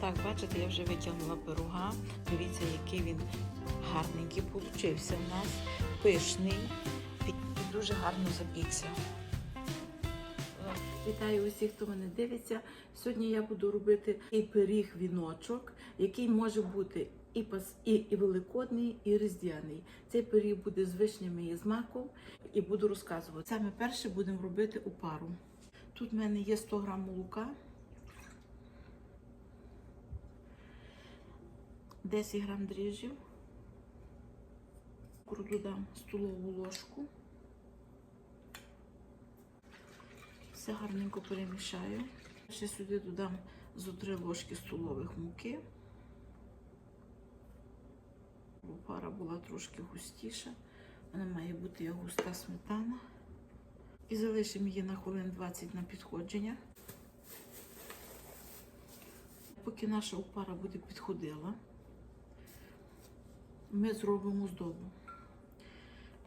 Так, бачите, я вже витягнула пирога. Дивіться, який він гарненький получився в нас. Пишний і дуже гарно запікся. Вітаю усіх, хто мене дивиться. Сьогодні я буду робити і пиріг віночок, який може бути і пас, і, і великодний, і різдвяний. Цей пиріг буде з вишнями і з маком, і буду розказувати. Саме перше будемо робити у пару. Тут в мене є 100 грам молока, 10 грам дріжджів, додам столову ложку. Все гарненько перемішаю. Ще сюди додам зо 3 ложки столових муки. Бо пара була трошки густіша. Вона має бути як густа сметана. І залишимо її на хвилин 20 на підходження. Поки наша опара буде підходила, ми зробимо здобу.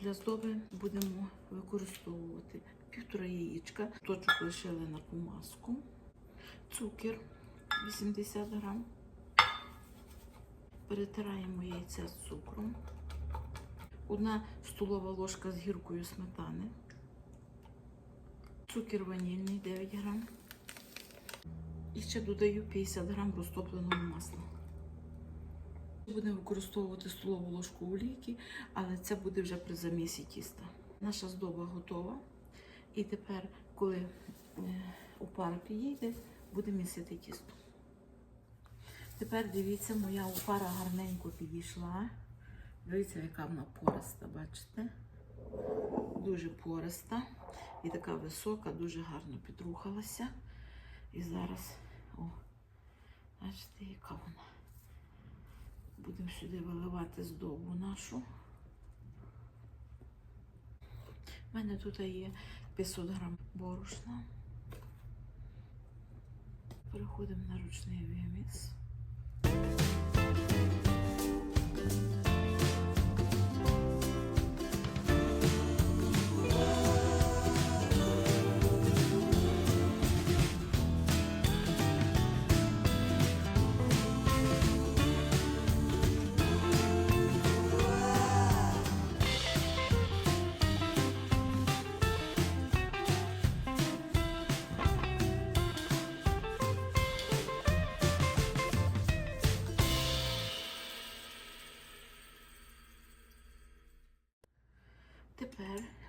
Для здоби будемо використовувати півтора яєчка, точок лишили на помазку, цукер 80 грам. Перетираємо яйця з цукром, одна столова ложка з гіркою сметани, цукер ванільний 9 грам. І ще додаю 50 грам розтопленого масла. Будемо використовувати столову ложку олійки, але це буде вже при замісі тіста. Наша здоба готова. І тепер, коли е, опара підійде, будемо місити тісто. Тепер дивіться, моя опара гарненько підійшла. Дивіться, яка вона пориста, бачите? Дуже пориста і така висока, дуже гарно підрухалася. І зараз, о, бачите, яка вона. Будемо сюди виливати здобу нашу. У мене тут є 500 грам борошна. Переходимо на ручний виміс.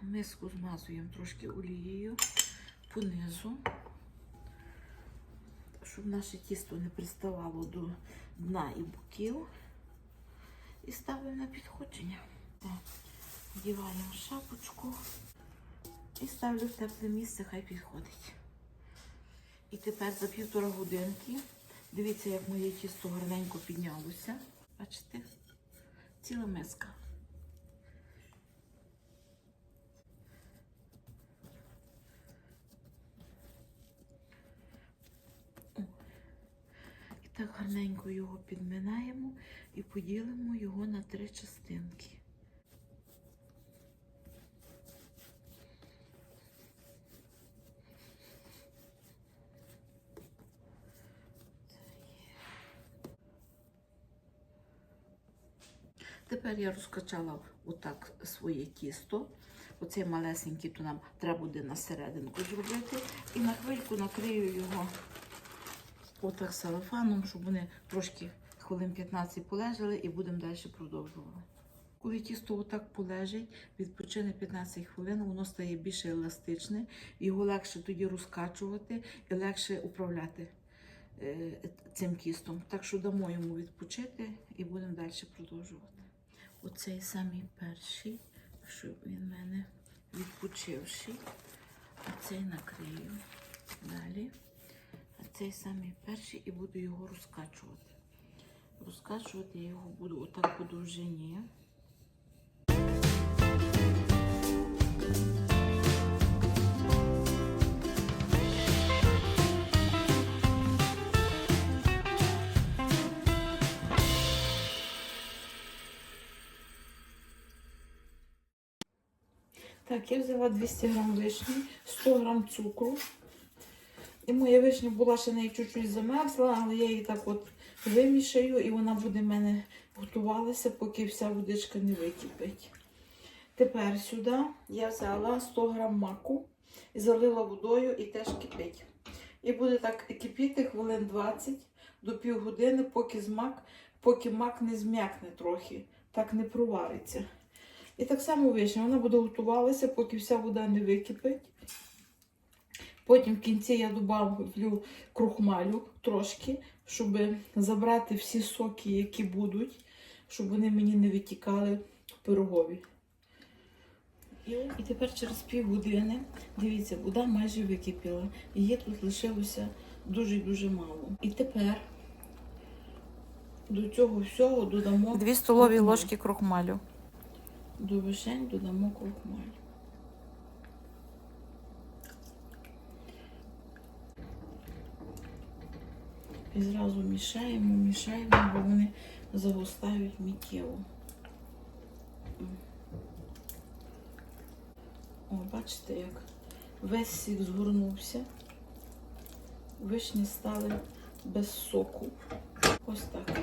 Миску змазуємо трошки олією понизу, щоб наше тісто не приставало до дна і боків. І ставимо на підходження. Так, Вдіваємо шапочку і ставлю в тепле місце, хай підходить. І тепер за півтора годинки, дивіться, як моє тісто гарненько піднялося. Бачите? Ціла миска. І так гарненько його підминаємо і поділимо його на три частинки. Тепер я розкачала отак своє тісто. Оцей малесенький, то нам треба буде на серединку зробити. І на хвильку накрию його отак салафаном, щоб вони трошки хвилин 15 полежали і будемо далі продовжувати. Коли тісто отак полежить, відпочине 15 хвилин, воно стає більше еластичне, його легше тоді розкачувати і легше управляти е, цим тістом. Так що дамо йому відпочити і будемо далі продовжувати. Оцей самий перший, щоб він в мене відпочивший. А цей накрию далі. Цей самий перший і буду його розкачувати. Розкачувати я його буду отак по довжині. Так, я взяла 200 грам вишні, 100 грам цукру І моя вишня була ще неї чуть-чуть замерзла, але я її так от вимішаю, і вона буде в мене готувалася, поки вся водичка не википить. Тепер сюди я взяла 100 грам маку і залила водою і теж кипить. І буде так кипіти хвилин 20 до півгодини, поки змак, поки мак не зм'якне трохи, так не провариться. І так само вишня, вона буде готувалася, поки вся вода не википить. Потім в кінці я добавлю крухмалю трошки, щоб забрати всі соки, які будуть, щоб вони мені не витікали в пирогові. І, тепер через півгодини, дивіться, вода майже википіла. Її тут лишилося дуже-дуже мало. І тепер до цього всього додамо Дві столові крохмаль. ложки крохмалю. До вишень додамо крохмаль. І зразу мішаємо, мішаємо, бо вони загустають миттєво. О, бачите, як весь сік згорнувся. Вишні стали без соку. Ось так.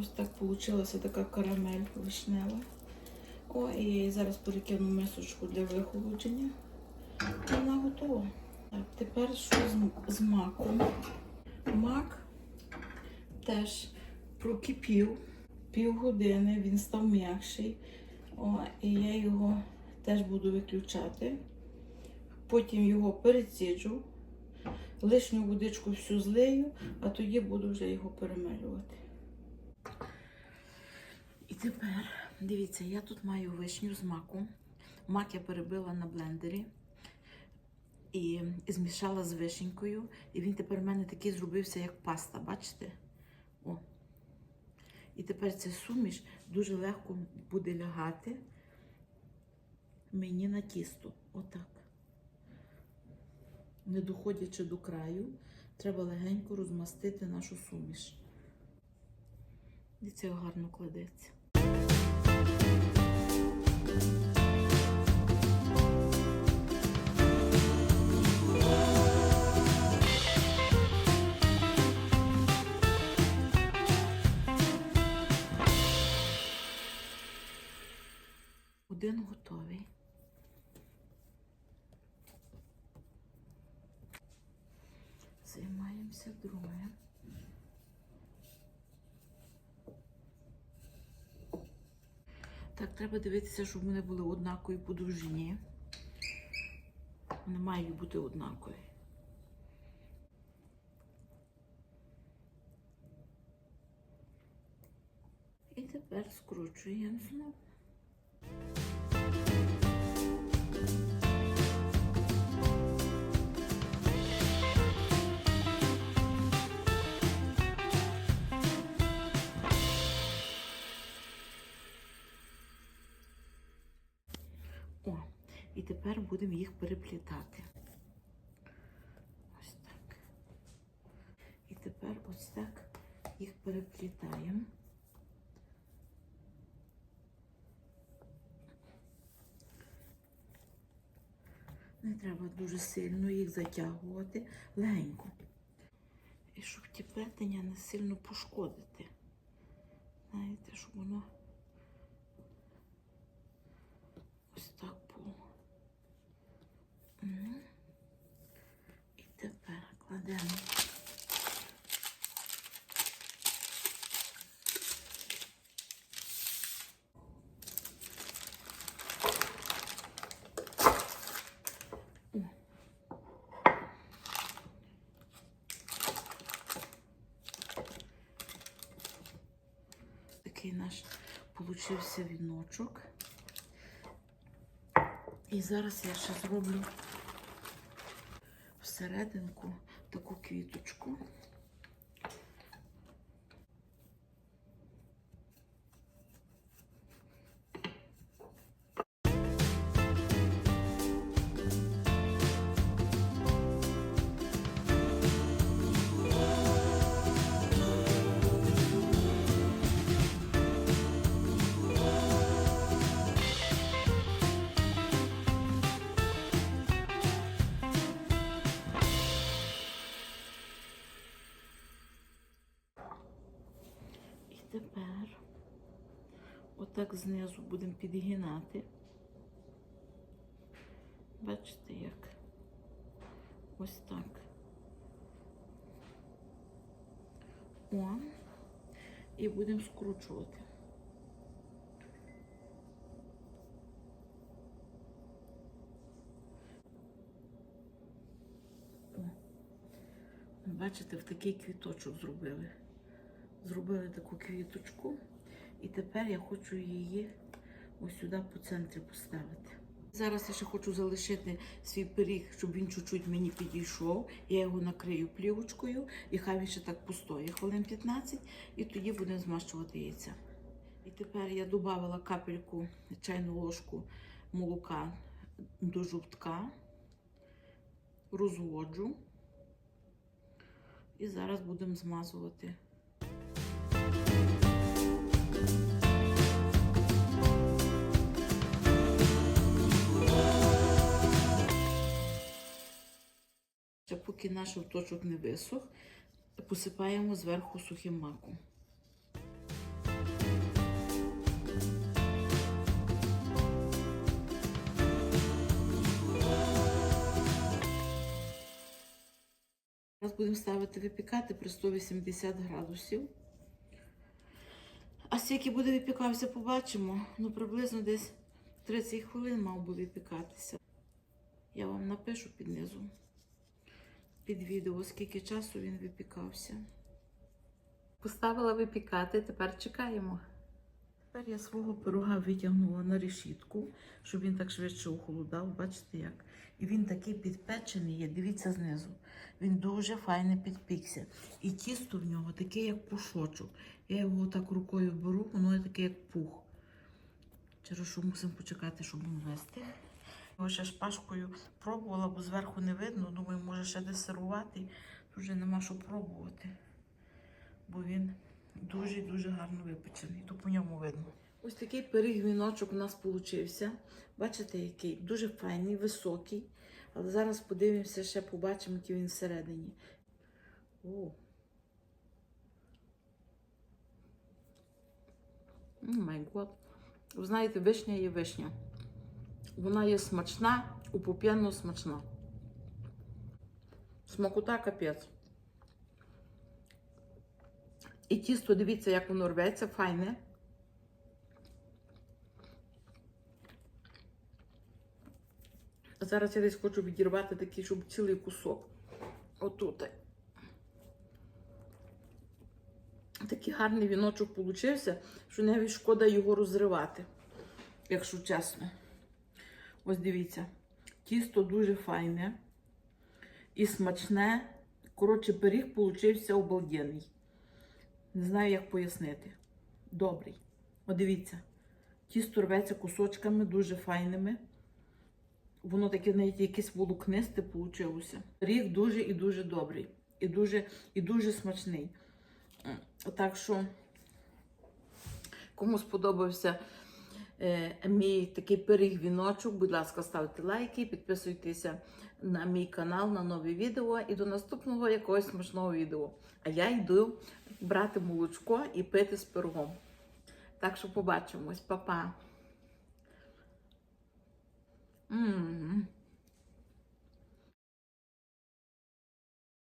Ось так вийшла така карамель вишнева. О, і я її зараз перекину мисочку для вихолодження. Вона готова. Так, тепер що з, з маком? Мак теж прокипів півгодини, він став м'якший. О, і я його теж буду виключати. Потім його переціджу, лишню водичку всю злию, а тоді буду вже його перемелювати. І тепер, дивіться, я тут маю вишню з маком. Мак я перебила на блендері і змішала з вишенькою. І він тепер в мене такий зробився, як паста, бачите? О. І тепер ця суміш дуже легко буде лягати мені на тісто. Отак. Не доходячи до краю, треба легенько розмастити нашу суміш. І гарно кладеться. Один готовий. Займаємося другим. Так, треба дивитися, щоб вони були однакові по довжині. Вони мають бути однакові. І тепер скручуємо знову. О, і тепер будемо їх переплітати. Ось так. І тепер ось так їх переплітаємо. Не треба дуже сильно їх затягувати легенько. І щоб ті плетення не сильно пошкодити. Знаєте, щоб воно ось так було. І тепер кладемо. Такий наш получився віночок. І зараз я ще зроблю всерединку таку квіточку. Тепер отак знизу будемо підгинати. Бачите як? Ось так. О. І будемо скручувати. Бачите, в такий квіточок зробили. Зробили таку квіточку. І тепер я хочу її ось сюди по центрі поставити. Зараз я ще хочу залишити свій пиріг, щоб він чуть-чуть мені підійшов. Я його накрию плівочкою і хай він ще так постоє хвилин 15, і тоді будемо змащувати яйця. І тепер я додала капельку чайну ложку молока до жовтка, розводжу. І зараз будемо змазувати. Поки наш жовточок не висох, посипаємо зверху сухим маком. Зараз будемо ставити випікати при 180 градусів. А скільки буде випікався, побачимо. Ну, приблизно десь 30 хвилин мав би випікатися. Я вам напишу під низом під відео, скільки часу він випікався. Поставила випікати, тепер чекаємо. Тепер я свого пирога витягнула на решітку, щоб він так швидше охолодав. Бачите як? І він такий підпечений є. Дивіться знизу. Він дуже файно підпікся. І тісто в нього таке, як пушочок. Я його так рукою беру, воно таке, як пух. Через що мусимо почекати, щоб він вистиг. Його ще шпажкою пробувала, бо зверху не видно. Думаю, може ще десерувати. Тут вже нема що пробувати. Бо він дуже-дуже гарно випечений. То по ньому видно. Ось такий пиріг віночок у нас получився. Бачите, який? Дуже файний, високий. Але зараз подивимося, ще побачимо, який він всередині. О. Май год. Ви знаєте, вишня є вишня. Вона є смачна, упопєнно смачна. Смакота капець. І тісто, дивіться, як воно рветься, файне. Зараз я десь хочу відірвати такий, щоб цілий кусок. Отут. Такий гарний віночок получився, що навіть шкода його розривати, якщо чесно. Ось дивіться, тісто дуже файне і смачне. Коротше, пиріг получився обалденний. Не знаю, як пояснити. Добрий. О, дивіться, тісто рветься кусочками дуже файними. Воно таке навіть якесь волокнисте получилося. Ріг дуже і дуже добрий. І дуже, і дуже смачний. Так що, кому сподобався мій такий пиріг-віночок. Будь ласка, ставте лайки, підписуйтеся на мій канал на нові відео і до наступного якогось смачного відео. А я йду брати молочко і пити з пирогом. Так що побачимось, Па-па. М.